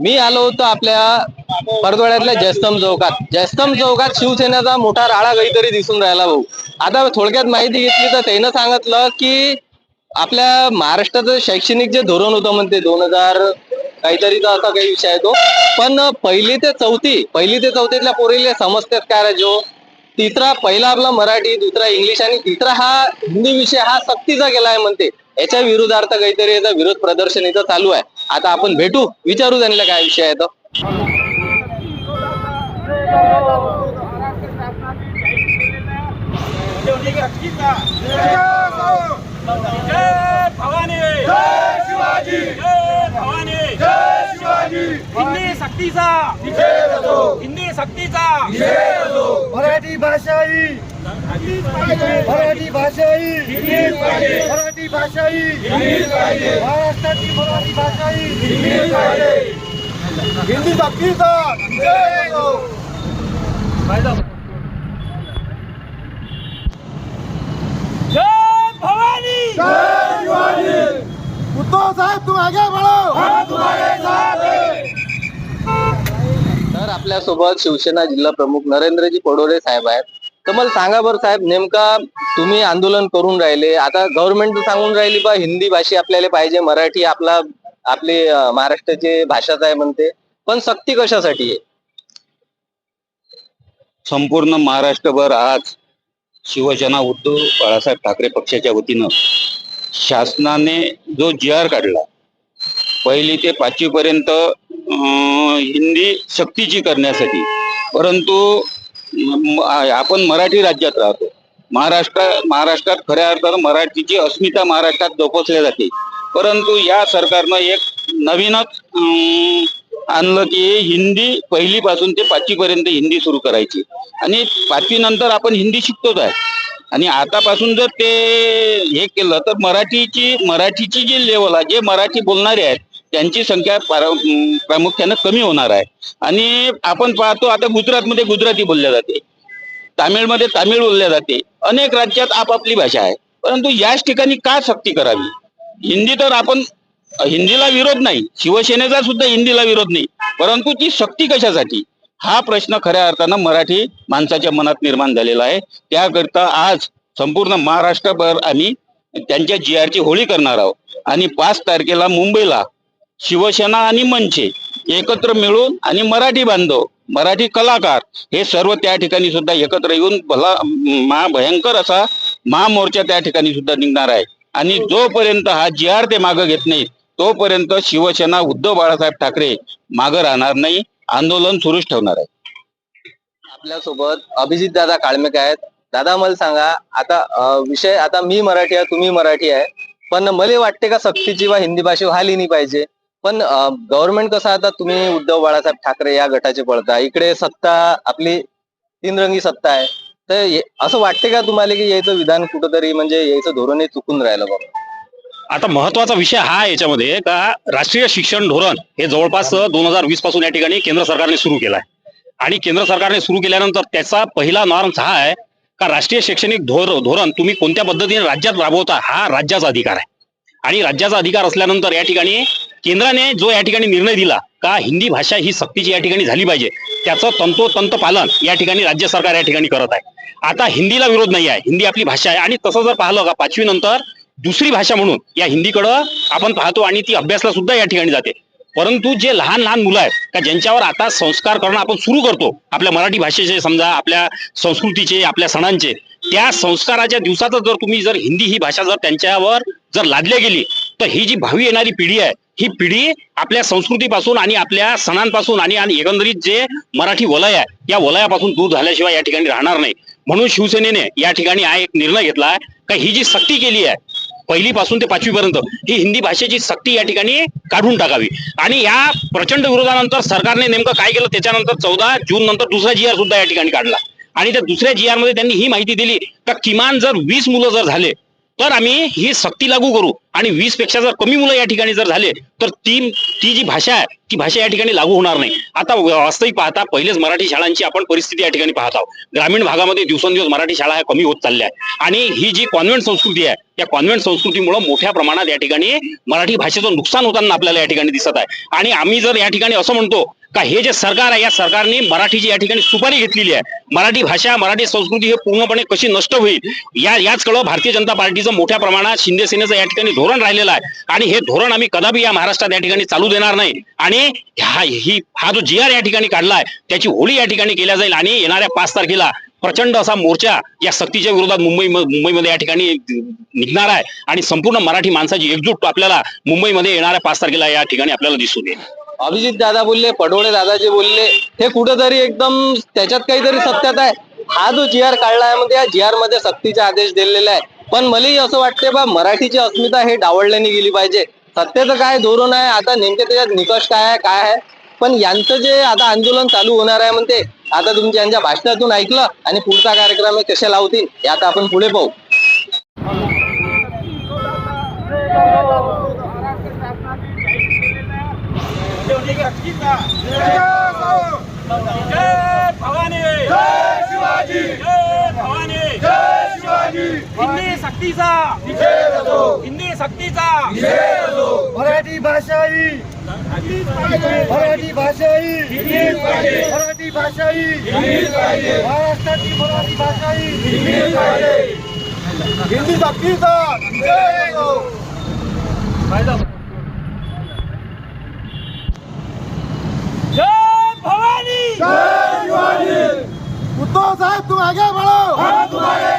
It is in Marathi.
मी आलो होतो आपल्या परतवाड्यातल्या जयस्तम चौकात. जयस्तम चौकात शिवसेनेचा मोठा राळा काहीतरी दिसून राहिला भाऊ. आता थोडक्यात माहिती घेतली तर त्यानं सांगितलं की आपल्या महाराष्ट्राचं शैक्षणिक जे धोरण होतं म्हणते दोन हजार काहीतरी तर असा काही विषय आहे तो. पण पहिली ते चौथी पहिली ते चौथीतल्या पोरीला समजतात काय राजो जो? तिसरा पहिला आपला मराठी दुसरा इंग्लिश आणि तिसरा हा हिंदी विषय हा सक्तीचा गेला आहे म्हणते. याच्या विरोधार्थ काहीतरी याचा विरोध प्रदर्शन इथं चालू आहे. आता आपण भेटू विचारू त्यांना काय विषय आहे तो हिंदी सक्तीचा हिंदी सक्तीचा मराठी भाषा ही मराठी भाषा ही मराठी भाषा ही महाराष्ट्राची मराठी भाषा ही हिंदी सक्तीचा जय हो. जय भवानी. उद्धव साहेब तुम आगे बढ़ो तर आपल्यासोबत शिवसेना जिल्हा प्रमुख नरेंद्रजी पडोरे साहेब आहेत. तर मला सांगा बरं साहेब नेमका तुम्ही आंदोलन करून राहिले. आता गव्हर्नमेंट सांगून राहिली बा हिंदी भाषी आपल्याला पाहिजे मराठी आपला आपली महाराष्ट्राची भाषाच आहे म्हणते. पण सक्ती कशासाठी आहे? संपूर्ण महाराष्ट्रभर आज शिवसेना उद्धव बाळासाहेब ठाकरे पक्षाच्या वतीनं शासनाने जो जी आर काढला पहिली ते पाचवी पर्यंत हिंदी सक्तीची करण्यासाठी. परंतु आपण मराठी राज्यात राहतो. महाराष्ट्र महाराष्ट्रात खऱ्या अर्थानं मराठीची अस्मिता महाराष्ट्रात जोपासल्या जाते. परंतु या सरकारनं एक नवीनच आणलं की हिंदी पहिली पासून ते पाचवीपर्यंत हिंदी सुरू करायची. आणि पाचवी नंतर आपण हिंदी शिकतोच आहे. आणि आतापासून जर ते हे केलं तर मराठीची मराठीची जी लेवल आहे जे मराठी बोलणारे आहेत त्यांची संख्या प्रामुख्यानं कमी होणार आहे. आणि आपण पाहतो आता गुजरातमध्ये गुजराती बोलल्या जाते. तामिळमध्ये तामिळ बोलल्या जाते. अनेक राज्यात आपापली भाषा आहे. परंतु याच ठिकाणी का सक्ती करावी? हिंदी तर आपण हिंदीला विरोध नाही. शिवसेनेचा सुद्धा हिंदीला विरोध नाही. परंतु ती सक्ती कशासाठी? हा प्रश्न खऱ्या अर्थानं मराठी माणसाच्या मनात निर्माण झालेला आहे. त्याकरिता आज संपूर्ण महाराष्ट्रभर आम्ही त्यांच्या जी आरची होळी करणार आहोत. आणि पाच तारखेला मुंबईला शिवसेना आणि मनचे एकत्र मिळून आणि मराठी बांधव मराठी कलाकार हे सर्व त्या ठिकाणी सुद्धा एकत्र येऊन भला महाभयंकर असा महामोर्चा त्या ठिकाणी सुद्धा निघणार आहे. आणि जोपर्यंत हा जी आर ते मागं घेत नाही तोपर्यंत शिवसेना उद्धव बाळासाहेब ठाकरे मागं राहणार नाही आंदोलन सुरूच ठेवणार आहे. आपल्यासोबत अभिजित दादा काळमेक आहेत. दादा मला सांगा आता विषय आता मी मराठी आहे तुम्ही मराठी आहे. पण मला वाटते का सक्तीची वा हिंदी भाषा व्हायली नाही पाहिजे? पण गव्हर्नमेंट कसं आता तुम्ही उद्धव बाळासाहेब ठाकरे या गटाचे पळता. इकडे सत्ता आपली तीन रंगी सत्ता आहे. तर असं वाटते का तुम्हाला की यायचं विधान कुठंतरी म्हणजे यायचं धोरण हे चुकून राहिलं बाबा? आता महत्त्वाचा विषय हा याच्यामध्ये का राष्ट्रीय शिक्षण धोरण हे जवळपास दोन हजार वीसपासून या ठिकाणी केंद्र सरकारने सुरू केलं आहे आणि केंद्र सरकारने सुरू केल्यानंतर त्याचा पहिला नॉर्म्स हा आहे का राष्ट्रीय शैक्षणिक धोर धोरण तुम्ही कोणत्या पद्धतीने राज्यात राबवता हा राज्याचा अधिकार आहे. आणि राज्याचा अधिकार असल्यानंतर या ठिकाणी केंद्राने जो या ठिकाणी निर्णय दिला का हिंदी भाषा ही सक्तीची या ठिकाणी झाली पाहिजे त्याचं तंतोतंत पालन या ठिकाणी राज्य सरकार या ठिकाणी करत आहे. आता हिंदीला विरोध नाही आहे हिंदी आपली भाषा आहे. आणि तसं जर पाहिलं का पाचवी नंतर दुसरी भाषा म्हणून या हिंदीकडं आपण पाहतो आणि ती अभ्यासला सुद्धा या ठिकाणी जाते. परंतु जे लहान लहान मुलं आहेत का ज्यांच्यावर आता संस्कार करणं आपण सुरू करतो आपल्या मराठी भाषेचे समजा आपल्या संस्कृतीचे आपल्या सणांचे त्या संस्काराच्या दिवसातच जर तुम्ही जर हिंदी ही भाषा जर त्यांच्यावर जर लादल्या गेली तर ही जी भावी येणारी पिढी आहे ही पिढी आपल्या संस्कृतीपासून आणि आपल्या सणांपासून आणि आणि एकंदरीत जे मराठी वलय आहे या वलयापासून दूर झाल्याशिवाय या ठिकाणी राहणार नाही. म्हणून शिवसेनेने या ठिकाणी हा एक निर्णय घेतला आहे का ही जी सक्ती केली आहे पहिली पासून ते पाचवीपर्यंत ही हिंदी भाषेची सक्ती या ठिकाणी काढून टाकावी. आणि या प्रचंड विरोधानंतर सरकारने नेमकं काय केलं त्याच्यानंतर चौदा जून नंतर दुसरा जी आर सुद्धा या ठिकाणी काढला. आणि त्या दुसऱ्या जी आरमध्ये त्यांनी ही माहिती दिली का किमान जर वीस मुलं जर झाले तर आम्ही ही सक्ती लागू करू. आणि वीसपेक्षा जर कमी मुलं या ठिकाणी जर झाले तर ती ती जी भाषा आहे ती भाषा या ठिकाणी लागू होणार नाही. आता वास्तविक पाहता पहिलेच मराठी शाळांची आपण परिस्थिती या ठिकाणी पाहत आहोत. ग्रामीण भागामध्ये दिवसेंदिवस मराठी शाळा ह्या कमी होत चालल्या आहेत. आणि ही जी कॉन्व्हेंट संस्कृती आहे त्या कॉन्व्हेंट संस्कृतीमुळे मोठ्या प्रमाणात या ठिकाणी मराठी भाषेचं नुकसान होताना आपल्याला या ठिकाणी दिसत आहे. आणि आम्ही जर या ठिकाणी असं म्हणतो का हे जे सरकार आहे या सरकारने मराठीची या ठिकाणी सुपारी घेतलेली आहे मराठी भाषा मराठी संस्कृती हे पूर्णपणे कशी नष्ट होईल या याच कळ भारतीय जनता पार्टीचं मोठ्या प्रमाणात शिंदे सेनेचं या ठिकाणी धोरण राहिलेलं आहे. आणि हे धोरण आम्ही कदापि या महाराष्ट्रात या ठिकाणी चालू देणार नाही. आणि हा ही हा जो जी आर या ठिकाणी काढलाय त्याची होळी या ठिकाणी केल्या जाईल. आणि येणाऱ्या पाच तारखेला प्रचंड असा मोर्चा या सक्तीच्या विरोधात मुंबई मुंबईमध्ये या ठिकाणी निघणार आहे. आणि संपूर्ण मराठी माणसाची एकजूट आपल्याला मुंबईमध्ये येणाऱ्या पाच तारखेला या ठिकाणी आपल्याला दिसून येईल. अभिजित दादा बोलले पडोळे दादाजी बोलले हे कुठेतरी एकदम त्याच्यात काहीतरी सत्यात आहे. हा जो जी आर काढला आहे म्हणजे या जी आरमध्ये सक्तीचे आदेश दिलेले आहे. पण मलाही असं वाटते बा मराठीची अस्मिता हे डावळल्याने गेली पाहिजे. सत्तेचं काय धोरण आहे आता नेमके त्याच्यात निकष काय आहे काय आहे? पण यांचं जे आता आंदोलन चालू होणार आहे म्हणते आता तुमच्या यांच्या भाषणातून ऐकलं आणि पुढचा कार्यक्रम हे कसे लावतील हे आता आपण पुढे पाहू. सक्तीचा जय भवानी. जय शिवाजी. जय भवानी. जय शिवाजी. हिंदी सक्तीचा. हिंदी सक्तीचा. मराठी भाषा ही मराठी भाषा ही. मराठी भाषा ही महाराष्ट्राची मराठी भाषा ही हिंदी सक्तीचा. जय भवानी जय शिवाजी उद्धव साहेब तुम आगे बढ़ो हम तुम्हारे